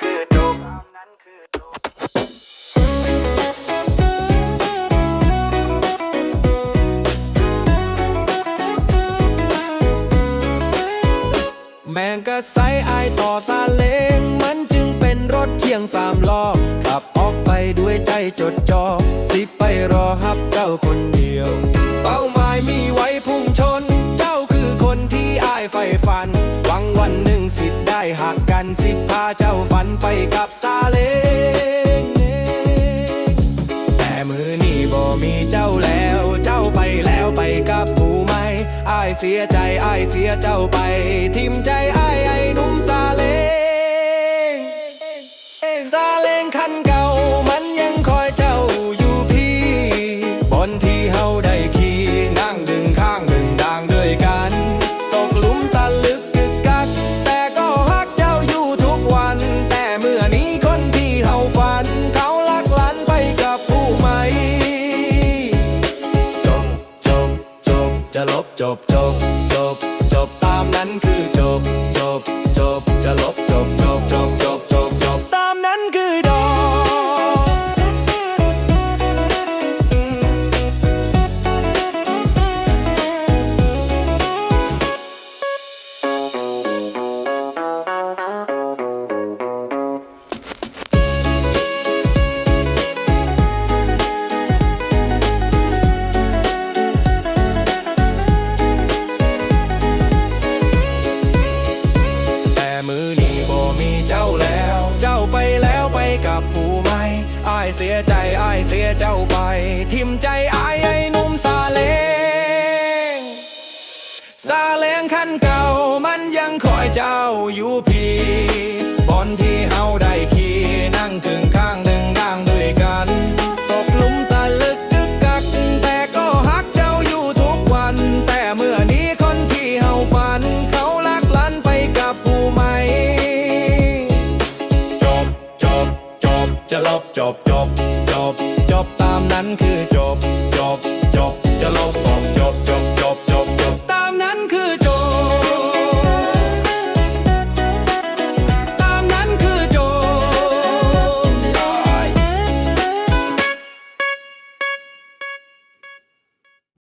คือจบแมงกะไซอายต่อซาเลงมันจึงเป็นรถเคียงสามล้อขับออกไปด้วยใจจดจอ่อสิไปรอฮับเจ้าคนเดียว เป้าหมายมีไว้ นสิพาเจ้าฝันไปกับซาเล้งแต่มือนี่บ่มีเจ้าแล้ว เจ้าไปแล้วไปกับผู้ไม่อายเสียใจอายเสียเจ้าไป ทิมใจอายไอ้หนุ่มซาเล้งซาเล้งคันกัน จะ เสียใจอายเสียเจ้าไป ทิมใจอายไอ้หนุ่มซาเล้งซาเล้งคันเก่ามันยังคอยเจ้าอยู่ ลบจบจบจบจบตามนั้นคือจบจบจบจะลบ